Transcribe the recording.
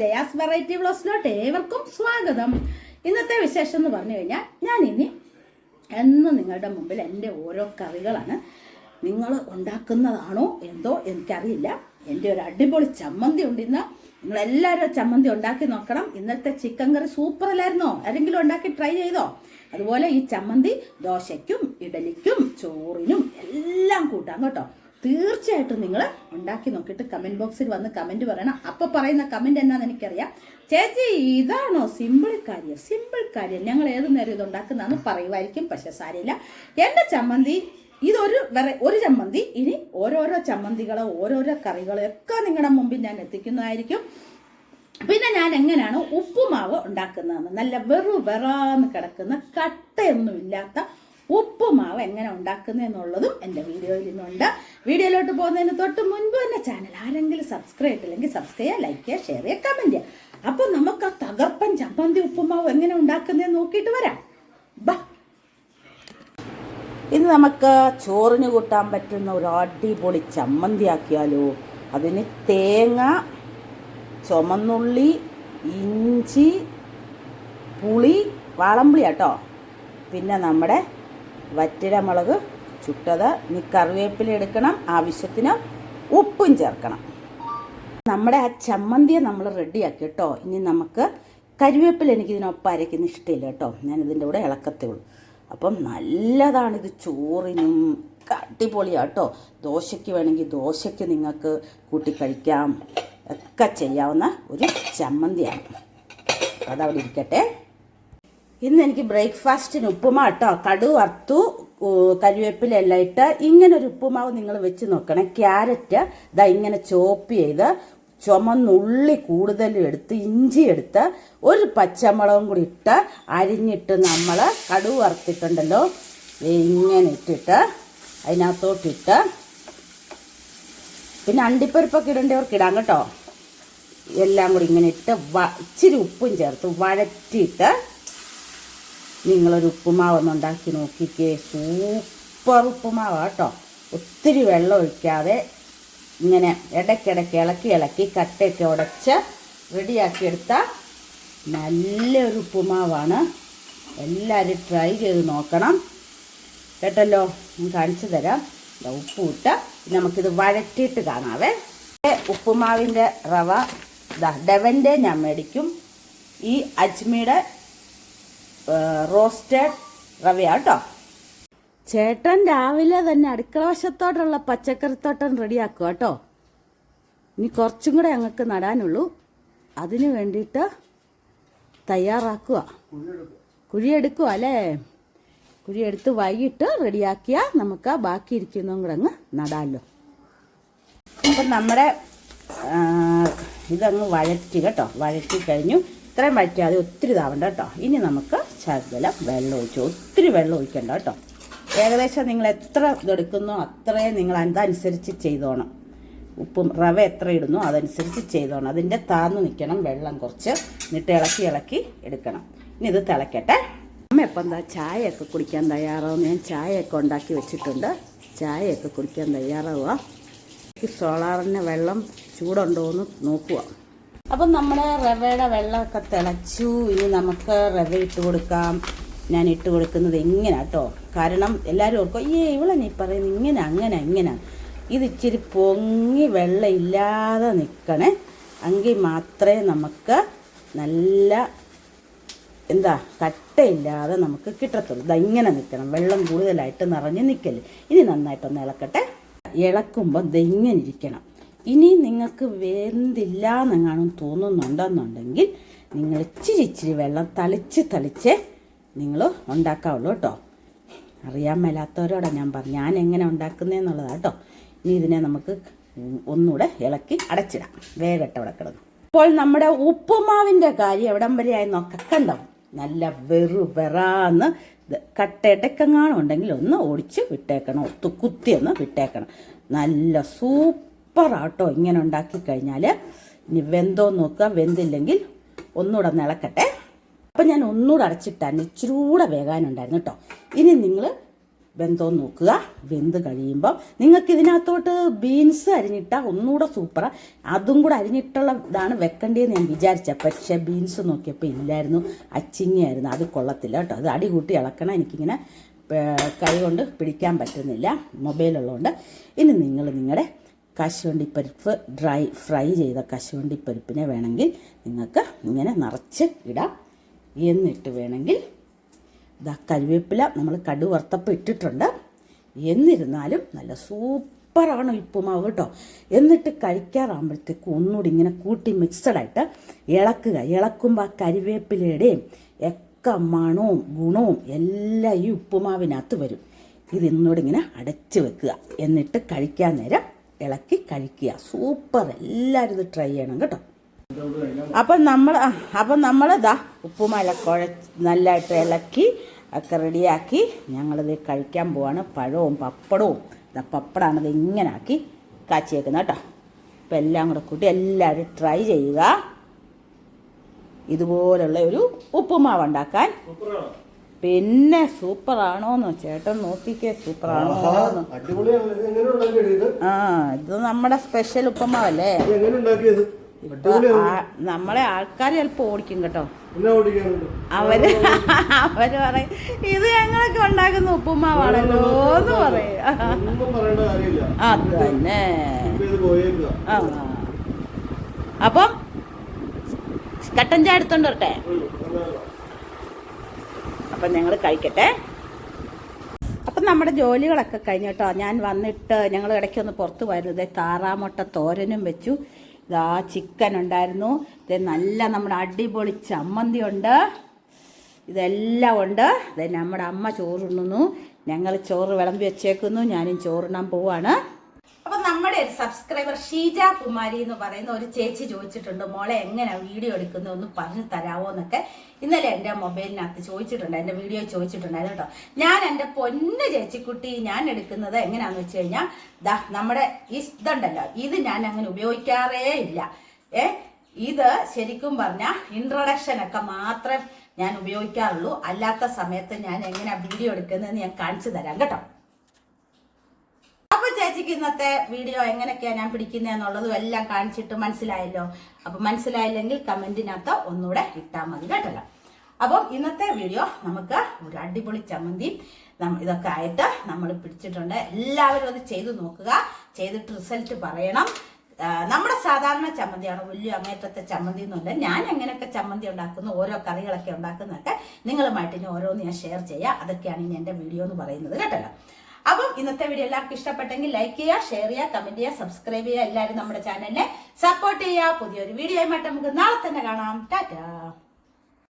Jaya's variety വ്ലോസിലോട്ട് ഏവർക്കും സ്വാഗതം. ഇന്നത്തെ വിശേഷം എന്ന് പറഞ്ഞു കഴിഞ്ഞാൽ ഞാൻ ഇനി എന്നും നിങ്ങളുടെ മുമ്പിൽ എന്റെ ഓരോ കറികളാണ് നിങ്ങൾ ഉണ്ടാക്കുന്നതാണോ എന്തോ എനിക്കറിയില്ല. എന്റെ ഒരു അടിപൊളി ചമ്മന്തി ഉണ്ട് ഇന്ന്. നിങ്ങളെല്ലാവരും ചമ്മന്തി ഉണ്ടാക്കി നോക്കണം. ഇന്നത്തെ ചിക്കൻ കറി സൂപ്പർ അല്ലായിരുന്നോ? ആരെങ്കിലും ഉണ്ടാക്കി ട്രൈ ചെയ്തോ? അതുപോലെ ഈ ചമ്മന്തി ദോശയ്ക്കും ഇഡലിക്കും ചോറിനും എല്ലാം കൂട്ടാം കേട്ടോ. തീർച്ചയായിട്ടും നിങ്ങൾ ഉണ്ടാക്കി നോക്കിയിട്ട് കമന്റ് ബോക്സിൽ വന്ന് കമന്റ് പറയണം. അപ്പോൾ പറയുന്ന കമന്റ് എന്നാന്ന് എനിക്കറിയാം. ചേച്ചി ഇതാണോ സിമ്പിൾ കാര്യം? സിമ്പിൾ കാര്യം. ഞങ്ങൾ ഏത് നേരം ഇത് ഉണ്ടാക്കുന്നതെന്ന് പറയുമായിരിക്കും പക്ഷെ സാരമില്ല. എന്റെ ചമ്മന്തി ഇതൊരു വേറെ ഒരു ചമ്മന്തി ഇനി ഓരോരോ ചമ്മന്തികളോ ഓരോരോ കറികളോ ഒക്കെ നിങ്ങളുടെ മുമ്പിൽ ഞാൻ എത്തിക്കുന്നതായിരിക്കും. പിന്നെ ഞാൻ എങ്ങനെയാണ് ഉപ്പുമാവ് ഉണ്ടാക്കുന്നതെന്ന്? നല്ല വെറു വെറാന്ന് കിടക്കുന്ന കട്ടയൊന്നുമില്ലാത്ത ഉപ്പുമാവ് എങ്ങനെ ഉണ്ടാക്കുന്നതെന്നുള്ളതും എന്റെ വീഡിയോയിൽ ഇന്നുണ്ട്. വീഡിയോയിലോട്ട് പോകുന്നതിന് തൊട്ട് മുൻപ് തന്നെ ചാനൽ ആരെങ്കിലും സബ്സ്ക്രൈബ് ചെയ്തില്ലെങ്കിൽ സബ്സ്ക്രൈബ് ചെയ്യുക ലൈക്ക് ചെയ്യുക ഷെയർ ചെയ്യുക കമന്റ് ചെയ്യുക. അപ്പോൾ നമുക്ക് ആ തകർപ്പൻ ചമ്മന്തി ഉപ്പുമാവ് എങ്ങനെ ഉണ്ടാക്കുന്നതെന്ന് നോക്കിയിട്ട് വരാം. ബാ. ഇന്ന് നമുക്ക് ചോറിന് കൂട്ടാൻ പറ്റുന്ന ഒരു അടിപൊളി ചമ്മന്തി ആക്കിയാലോ അതിന് തേങ്ങ ചുമന്നുള്ളി ഇഞ്ചി പുളി വാളമ്പുളി കേട്ടോ പിന്നെ നമ്മുടെ വറ്റിരമുളക് ചുട്ടത് ഇനി കറിവേപ്പില എടുക്കണം ആവശ്യത്തിന് ഉപ്പും ചേർക്കണം. നമ്മുടെ ആ ചമ്മന്തിയെ നമ്മൾ റെഡിയാക്കി കേട്ടോ. ഇനി നമുക്ക് കരിവേപ്പില എനിക്കിതിനൊപ്പം അരയ്ക്കുന്ന ഇഷ്ടമില്ല കേട്ടോ. ഞാൻ ഇതിന്റെ കൂടെ ഇളക്കത്തേ ഉള്ളൂ. അപ്പം നല്ലതാണിത് ചോറിനും അടിപൊളിയാണ് കേട്ടോ ദോശയ്ക്ക് വേണമെങ്കിൽ ദോശയ്ക്ക് നിങ്ങൾക്ക് കൂട്ടി കഴിക്കാം. ഒക്കെ ചെയ്യാവുന്ന ഒരു ചമ്മന്തിയാണ്. അതവിടെ ഇരിക്കട്ടെ. ഇന്ന് എനിക്ക് ബ്രേക്ക്ഫാസ്റ്റിന് ഉപ്പുമാവ് കേട്ടോ കടു വറുത്തു കരിവേപ്പിലെല്ലാം ഇട്ട് ഇങ്ങനെ ഒരു ഉപ്പുമാവ് നിങ്ങൾ വെച്ച് നോക്കണേ. ക്യാരറ്റ് ഇതാ ഇങ്ങനെ ചോപ്പ് ചെയ്ത് ചുമന്നുള്ളി കൂടുതലും എടുത്ത് ഇഞ്ചി എടുത്ത് ഒരു പച്ചമുളകും കൂടി ഇട്ട് അരിഞ്ഞിട്ട് നമ്മൾ കടു വറുത്തിട്ടുണ്ടല്ലോ ഇങ്ങനെ ഇട്ടിട്ട് അതിനകത്തോട്ടിട്ട് പിന്നെ അണ്ടിപ്പരിപ്പൊക്കെ ഇടേണ്ടവർക്ക് ഇടാം കേട്ടോ. എല്ലാം കൂടി ഇങ്ങനെ ഇട്ട് ഇച്ചിരി ഉപ്പും ചേർത്ത് വഴറ്റിയിട്ട് നിങ്ങളൊരു ഉപ്പുമാവ് ഉണ്ടാക്കി നോക്കിക്കേ. സൂപ്പർ ഉപ്പുമാവ് കേട്ടോ. ഒത്തിരി വെള്ളം ഒഴിക്കാതെ ഇങ്ങനെ ഇടയ്ക്കിടയ്ക്ക് ഇളക്കി ഇളക്കി കട്ടയൊക്കെ ഉടച്ച് റെഡിയാക്കിയെടുത്ത നല്ലൊരു ഉപ്പുമാവാണ്. എല്ലാവരും ട്രൈ ചെയ്ത് നോക്കണം. കേട്ടല്ലോ? ഞാൻ കാണിച്ചു തരാം. ദാ ഉപ്പ് ഇട്ട് നമുക്കിത് വഴറ്റിയിട്ട് കാണാവേ. ഉപ്പുമാവിന്റെ റവ ഡെവന്റെ ഞാൻ മേടിക്കും. ഈ അജ്മിയുടെ റോസ്റ്റഡ് റവയാ കേട്ടോ. ചേട്ടൻ രാവിലെ തന്നെ അടുക്കള വശത്തോട്ടുള്ള പച്ചക്കറിത്തോട്ടം റെഡിയാക്കുക കേട്ടോ. ഇനി കുറച്ചും കൂടെ ഞങ്ങൾക്ക് നടാനുള്ളൂ. അതിന് വേണ്ടിയിട്ട് തയ്യാറാക്കുക. കുഴിയെടുക്കുക അല്ലേ? കുഴിയെടുത്ത് വൈകിട്ട് റെഡിയാക്കിയാൽ നമുക്ക് ബാക്കി ഇരിക്കുന്നതും കൂടെ അങ്ങ് നടാമല്ലോ അപ്പം നമ്മുടെ ഇതങ്ങ് വഴറ്റി കേട്ടോ. വഴറ്റി കഴിഞ്ഞു. ഇത്രയും വഴറ്റിയാൽ ഒത്തിരി ഇതാവണ്ട കേട്ടോ. ഇനി നമുക്ക് ശകലം വെള്ളം ഒഴിച്ചു ഒത്തിരി വെള്ളം ഒഴിക്കണ്ട കേട്ടോ. ഏകദേശം നിങ്ങൾ എത്ര ഇതെടുക്കുന്നോ അത്രയും നിങ്ങൾ അതനുസരിച്ച് ചെയ്തോണം. ഉപ്പും റവ എത്ര ഇടുന്നു അതനുസരിച്ച് ചെയ്തോണം. അതിന്റെ താന്ന് നിൽക്കണം വെള്ളം കുറച്ച് എന്നിട്ട് ഇളക്കി ഇളക്കി എടുക്കണം. ഇനി ഇത് തിളക്കട്ടെ. അമ്മ ഇപ്പം എന്താ ചായയൊക്കെ കുടിക്കാൻ തയ്യാറാവും? ഞാൻ ചായയൊക്കെ ഉണ്ടാക്കി വെച്ചിട്ടുണ്ട്. ചായയൊക്കെ കുടിക്കാൻ തയ്യാറാവുക. സോളാറിന്റെ വെള്ളം ചൂടുണ്ടോ എന്ന് നോക്കുക അപ്പം നമ്മുടെ റവയുടെ വെള്ളമൊക്കെ തിളച്ചു. ഇനി നമുക്ക് റവ ഇട്ട് കൊടുക്കാം. ഞാൻ ഇട്ട് കൊടുക്കുന്നത് ഇങ്ങനെ കേട്ടോ. കാരണം എല്ലാവരും ഓർക്കും ഇവിടെ നീ പറയുന്നത് ഇങ്ങനെ അങ്ങനെ ഇങ്ങനെ. ഇത് ഇച്ചിരി പൊങ്ങി വെള്ളം ഇല്ലാതെ നിൽക്കണേ. എങ്കിൽ മാത്രമേ നമുക്ക് നല്ല എന്താ കട്ടയില്ലാതെ നമുക്ക് കിട്ടത്തുള്ളൂ. ഇതാ ഇങ്ങനെ നിൽക്കണം. വെള്ളം കൂടുതലായിട്ട് നിറഞ്ഞ് നിൽക്കൽ. ഇനി നന്നായിട്ടൊന്ന് ഇളക്കട്ടെ. ഇളക്കുമ്പോൾ ഇങ്ങനെ ഇരിക്കണം. ഇനി നിങ്ങൾക്ക് വെന്തില്ല എന്നെങ്ങാനും തോന്നുന്നുണ്ടെന്നുണ്ടെങ്കിൽ നിങ്ങൾ ഇച്ചിരി ഇച്ചിരി വെള്ളം തളിച്ച് തളിച്ച് നിങ്ങൾ ഉണ്ടാക്കാവുള്ളൂ കേട്ടോ. അറിയാൻ മേലാത്തവരോടാണ് ഞാൻ പറഞ്ഞു ഞാൻ എങ്ങനെ ഉണ്ടാക്കുന്നതെന്നുള്ളതാണ് കേട്ടോ. ഇനി ഇതിനെ നമുക്ക് ഒന്നുകൂടെ ഇളക്കി അടച്ചിടാം. വേഗട്ടെ അവിടെ കിടന്നു. അപ്പോൾ നമ്മുടെ ഉപ്പുമാവിന്റെ കാര്യം എവിടം വരെയായി നോക്കണ്ടോ നല്ല വെറു വെറാന്ന് കട്ടയിട്ടക്കെങ്ങാനും ഉണ്ടെങ്കിൽ ഒന്ന് ഓടിച്ച് വിട്ടേക്കണം. ഒത്തു കുത്തി ഒന്ന് വിട്ടേക്കണം. നല്ല സൂപ്പറാട്ടോ ഇങ്ങനെ ഉണ്ടാക്കി കഴിഞ്ഞാൽ ഇനി വെന്തോ നോക്കുക. വെന്തില്ലെങ്കിൽ ഒന്നുകൂടെ നിളക്കട്ടെ. അപ്പം ഞാൻ ഒന്നുകൂടെ അടച്ചിട്ടാണ് ഇച്ചിരൂടെ വേകാനുണ്ടായിരുന്നു കേട്ടോ. ഇനി നിങ്ങൾ വെന്തോ നോക്കുക. വെന്ത് കഴിയുമ്പോൾ നിങ്ങൾക്ക് ഇതിനകത്തോട്ട് ബീൻസ് അരിഞ്ഞിട്ടാൽ ഒന്നുകൂടെ സൂപ്പറാണ് അതും കൂടെ അരിഞ്ഞിട്ടുള്ള ഇതാണ് വെക്കേണ്ടതെന്ന് ഞാൻ വിചാരിച്ച. പക്ഷേ ബീൻസ് നോക്കിയപ്പോൾ ഇല്ലായിരുന്നു. അച്ചിങ്ങയായിരുന്നു അത് കൊള്ളത്തില്ല കേട്ടോ. അത് അടി കൂട്ടി ഇളക്കണം. എനിക്കിങ്ങനെ കൈ കൊണ്ട് പിടിക്കാൻ പറ്റുന്നില്ല. മൊബൈലുള്ളതുകൊണ്ട്. ഇനി നിങ്ങൾ നിങ്ങളുടെ കശുവണ്ടിപ്പരിപ്പ് ഡ്രൈ ഫ്രൈ ചെയ്ത കശുവണ്ടിപ്പരിപ്പിനെ വേണമെങ്കിൽ നിങ്ങൾക്ക് ഇങ്ങനെ നിറച്ച് ഇടാം. എന്നിട്ട് വേണമെങ്കിൽ ഇതാ കരുവേപ്പില നമ്മൾ കടു വറുത്തപ്പം ഇട്ടിട്ടുണ്ട്. എന്നിരുന്നാലും നല്ല സൂപ്പറാണ് ഉപ്പുമാവ് കേട്ടോ. എന്നിട്ട് കഴിക്കാറാകുമ്പോഴത്തേക്കും ഒന്നുകൂടി ഇങ്ങനെ കൂട്ടി മിക്സഡായിട്ട് ഇളക്കുക. ഇളക്കുമ്പോൾ ആ കരുവേപ്പിലയുടെയും ഒക്കെ മണവും ഗുണവും എല്ലാം ഈ ഉപ്പുമാവിനകത്ത് വരും. ഇത് ഇന്നോടിങ്ങനെ അടച്ച് വെക്കുക. എന്നിട്ട് കഴിക്കാൻ നേരം ഇളക്കി കഴിക്കുക. സൂപ്പർ എല്ലാവരും ഇത് ട്രൈ ചെയ്യണം കേട്ടോ. അപ്പം നമ്മൾ അപ്പം നമ്മൾ ഇതാ ഉപ്പുമല കുഴ നല്ലതായിട്ട് ഇളക്കി ഒക്കെ റെഡിയാക്കി ഞങ്ങളിത് കഴിക്കാൻ പോവാണ്. പഴവും പപ്പടവും. ഇതാ പപ്പടാണ് ഇത് ഇങ്ങനെ ആക്കി കാച്ചിയേക്കുന്നത് കേട്ടോ. അപ്പം എല്ലാം കൂടെ കൂട്ടി എല്ലാവരും ട്രൈ ചെയ്യുക. ഇതുപോലുള്ള ഒരു ഉപ്പുമാവ് ഉണ്ടാക്കാൻ. പിന്നെ സൂപ്പറാണോന്ന് ചേട്ടൻ നോക്കിക്കേ ഉണ്ടാക്കിയത് ആ ഇത് നമ്മുടെ സ്പെഷ്യൽ ഉപ്പമാവല്ലേ? നമ്മളെ ആൾക്കാർ ചിലപ്പോൾ ഓടിക്കും കേട്ടോ. അവർ അവർ പറയും ഇത് ഞങ്ങളൊക്കെ ഉണ്ടാക്കുന്ന ഉപ്പുമാവാണല്ലോ എന്ന് പറയും. അത് തന്നെ. അപ്പം കട്ടൻ ചായ എടുത്തോണ്ട് വരട്ടെ? അപ്പം ഞങ്ങൾ കഴിക്കട്ടെ. അപ്പം നമ്മുടെ ജോലികളൊക്കെ കഴിഞ്ഞു കേട്ടോ. ഞാൻ വന്നിട്ട് ഞങ്ങൾ ഇടയ്ക്കൊന്ന് പുറത്ത് പോയിരുന്നു ഇതേ താറാമുട്ട തോരനും വെച്ചു. ഇതാ ചിക്കൻ ഉണ്ടായിരുന്നു. ഇത് നല്ല നമ്മുടെ അടിപൊളി ചമ്മന്തി ഉണ്ട്. ഇതെല്ലാം ഉണ്ട്. ഇത് നമ്മുടെ അമ്മ ചോറുണ്ണുന്നു ഞങ്ങൾ ചോറ് വിളമ്പി വെച്ചേക്കുന്നു. ഞാനും ചോറുണ്ണാൻ പോവാണ്. സബ്സ്ക്രൈബർ ഷീജ കുമാരി എന്ന് പറയുന്ന ഒരു ചേച്ചി ചോദിച്ചിട്ടുണ്ട് മോളെ എങ്ങനെയാണ് വീഡിയോ എടുക്കുന്നത്? ഒന്ന് പറഞ്ഞു തരാമോ എന്നൊക്കെ. ഇന്നലെ എന്റെ മൊബൈലിനകത്ത് ചോദിച്ചിട്ടുണ്ട് എന്റെ വീഡിയോ ചോദിച്ചിട്ടുണ്ടായിരുന്നു കേട്ടോ. ഞാൻ എന്റെ പൊന്ന് ചേച്ചിക്കുട്ടി ഞാൻ എടുക്കുന്നത് എങ്ങനെയാണെന്ന് വെച്ച് കഴിഞ്ഞാൽ ദാ നമ്മുടെ ഇതുണ്ടല്ലോ ഇത് ഞാൻ അങ്ങനെ ഉപയോഗിക്കാറേ ഇല്ല. ഏ ഇത് ശരിക്കും പറഞ്ഞാൽ ഇൻട്രൊഡക്ഷൻ ഒക്കെ മാത്രം ഞാൻ ഉപയോഗിക്കാറുള്ളൂ. അല്ലാത്ത സമയത്ത് ഞാൻ എങ്ങനെയാ വീഡിയോ എടുക്കുന്നതെന്ന് ഞാൻ കാണിച്ചു തരാം കേട്ടോ. ചേച്ചിക്ക് ഇന്നത്തെ വീഡിയോ എങ്ങനെയൊക്കെയാണ് ഞാൻ പിടിക്കുന്നതെന്നുള്ളതും എല്ലാം കാണിച്ചിട്ട് മനസ്സിലായല്ലോ. അപ്പൊ മനസ്സിലായില്ലെങ്കിൽ കമന്റിനകത്ത് ഒന്നുകൂടെ ഇട്ടാൽ മതി കേട്ടല്ലോ അപ്പം ഇന്നത്തെ വീഡിയോ നമുക്ക് ഒരു അടിപൊളി ചമ്മന്തി ഇതൊക്കെ ആയിട്ട് നമ്മൾ പിടിച്ചിട്ടുണ്ട്. എല്ലാവരും അത് ചെയ്തു നോക്കുക. ചെയ്തിട്ട് റിസൾട്ട് പറയണം. നമ്മുടെ സാധാരണ ചമ്മന്തിയാണ് വലിയ അങ്ങേറ്റത്തെ ചമ്മന്തി ഒന്നുമില്ല ഞാൻ എങ്ങനെയൊക്കെ ചമ്മന്തി ഉണ്ടാക്കുന്നു ഓരോ കറികളൊക്കെ ഉണ്ടാക്കുന്നതൊക്കെ നിങ്ങളുമായിട്ട് ഇനി ഓരോന്ന് ഞാൻ ഷെയർ ചെയ്യാം. അതൊക്കെയാണ് ഇനി എന്റെ വീഡിയോ എന്ന് പറയുന്നത് കേട്ടല്ലോ അപ്പം ഇന്നത്തെ വീഡിയോ എല്ലാവർക്കും ഇഷ്ടപ്പെട്ടെങ്കിൽ ലൈക്ക് ചെയ്യുക ഷെയർ ചെയ്യുക കമന്റ് ചെയ്യുക സബ്സ്ക്രൈബ് ചെയ്യുക. എല്ലാവരും നമ്മുടെ ചാനലിനെ സപ്പോർട്ട് ചെയ്യുക. പുതിയൊരു വീഡിയോ ആയിട്ട് നമുക്ക് നാളെ തന്നെ കാണാം. ടാറ്റാ.